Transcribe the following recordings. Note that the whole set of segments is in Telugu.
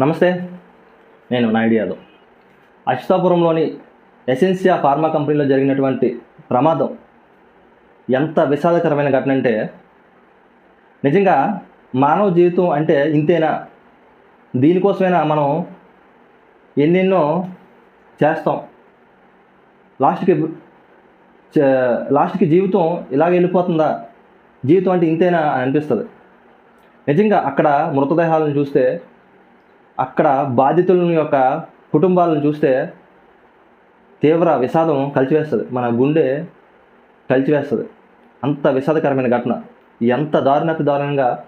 నమస్తే నేను నాయుడు యాదవ్. అచ్యుతాపురంలోని ఎసెన్సియా ఫార్మా కంపెనీలో జరిగినటువంటి ప్రమాదం ఎంత విషాదకరమైన ఘటన అంటే నిజంగా మానవ జీవితం అంటే ఇంతేనా? దీనికోసమైనా మనం ఎన్నెన్నో చేస్తాం. లాస్ట్కి లాస్ట్కి జీవితం ఇలాగ వెళ్ళిపోతుందా? జీవితం అంటే ఇంతేనా అని అనిపిస్తుంది. నిజంగా అక్కడ మృతదేహాలను చూస్తే అక్కడ బాధితుల యొక్క కుటుంబాలను చూస్తే తీవ్ర విషాదం కలిచివేస్తుంది. మన గుండె కలిచివేస్తుంది. అంత విషాదకరమైన ఘటన. ఎంత దారుణాతి దారుణంగా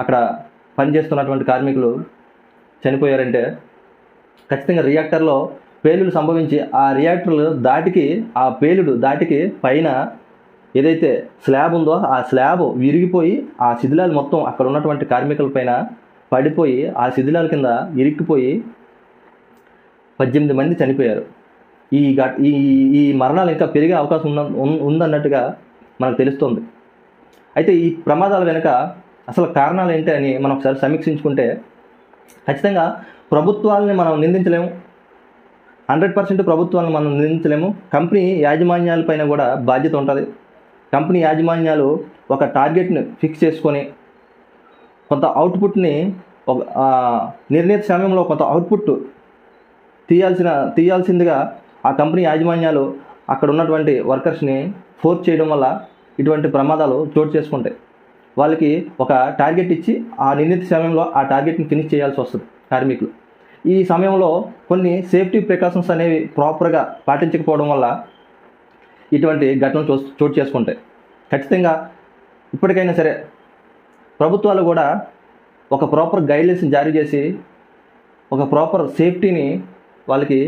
అక్కడ పనిచేస్తున్నటువంటి కార్మికులు చనిపోయారంటే ఖచ్చితంగా రియాక్టర్లో పేలుడు సంభవించి ఆ రియాక్టర్లు దాటికి ఆ పేలుడు దాటికి పైన ఏదైతే స్లాబ్ ఉందో ఆ స్లాబ్ విరిగిపోయి ఆ శిథిలాలు మొత్తం అక్కడ ఉన్నటువంటి కార్మికుల పైన పడిపోయి ఆ శిథిలాల కింద ఇరుక్కుపోయి పద్దెనిమిది మంది చనిపోయారు. ఈ ఘట ఈ ఈ మరణాలు ఇంకా పెరిగే అవకాశం ఉన్న ఉందన్నట్టుగా మనకు తెలుస్తుంది. అయితే ఈ ప్రమాదాల వెనుక అసలు కారణాలు ఏంటి అని మనం ఒకసారి సమీక్షించుకుంటే ఖచ్చితంగా ప్రభుత్వాలని మనం నిందించలేము. హండ్రెడ్ పర్సెంట్ ప్రభుత్వాలను మనం నిందించలేము. కంపెనీ యాజమాన్యాలపైన కూడా బాధ్యత ఉంటుంది. కంపెనీ యాజమాన్యాలు ఒక టార్గెట్ని ఫిక్స్ చేసుకొని కొంత అవుట్పుట్ని ఒక నిర్ణీత సమయంలో కొంత అవుట్పుట్ తీయాల్సిన తీయాల్సిందిగా ఆ కంపెనీ యాజమాన్యాలు అక్కడ ఉన్నటువంటి వర్కర్స్ని ఫోర్స్ చేయడం వల్ల ఇటువంటి ప్రమాదాలు చోటు చేసుకుంటాయి. వాళ్ళకి ఒక టార్గెట్ ఇచ్చి ఆ నిర్ణీత సమయంలో ఆ టార్గెట్ని ఫినిష్ చేయాల్సి వస్తుంది కార్మికులు. ఈ సమయంలో కొన్ని సేఫ్టీ ప్రికాషన్స్ అనేవి ప్రాపర్గా పాటించకపోవడం వల్ల ఇటువంటి ఘటనలు చూ చోటు చేసుకుంటాయి. ఖచ్చితంగా ఇప్పటికైనా సరే ప్రభుత్వాలు కూడా ఒక ప్రాపర్ గైడ్లైన్స్ జారీ చేసి ఒక ప్రాపర్ సేఫ్టీని వాళ్ళకి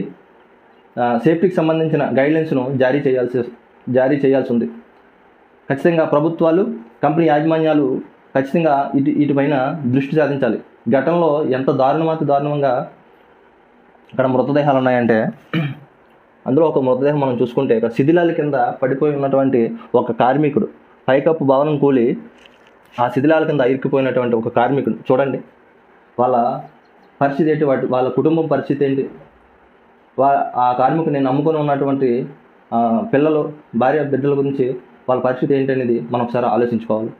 సేఫ్టీకి సంబంధించిన గైడ్లైన్స్ను జారీ చేయాల్సి జారీ చేయాల్సి ఉంది. ఖచ్చితంగా ప్రభుత్వాలు కంపెనీ యాజమాన్యాలు ఖచ్చితంగా ఇటు ఇటుపైన దృష్టి సాధించాలి. ఘటనలో ఎంత దారుణమాతి దారుణంగా ఇక్కడ మృతదేహాలు ఉన్నాయంటే అందులో ఒక మృతదేహం మనం చూసుకుంటే ఇక్కడ శిథిలాల కింద పడిపోయి ఉన్నటువంటి ఒక కార్మికుడు పైకప్పు భవనం కూలి ఆ శిథిలాల కింద ఇరుక్కుపోయినటువంటి ఒక కార్మికుడు. చూడండి. వాళ్ళ పరిస్థితి ఏంటి? వాటి వాళ్ళ కుటుంబం పరిస్థితి ఏంటి? వా ఆ కార్మికుని నమ్ముకొని ఉన్నటువంటి పిల్లలు భార్య బిడ్డల గురించి వాళ్ళ పరిస్థితి ఏంటి అనేది మనం ఒకసారి ఆలోచించుకోవాలి.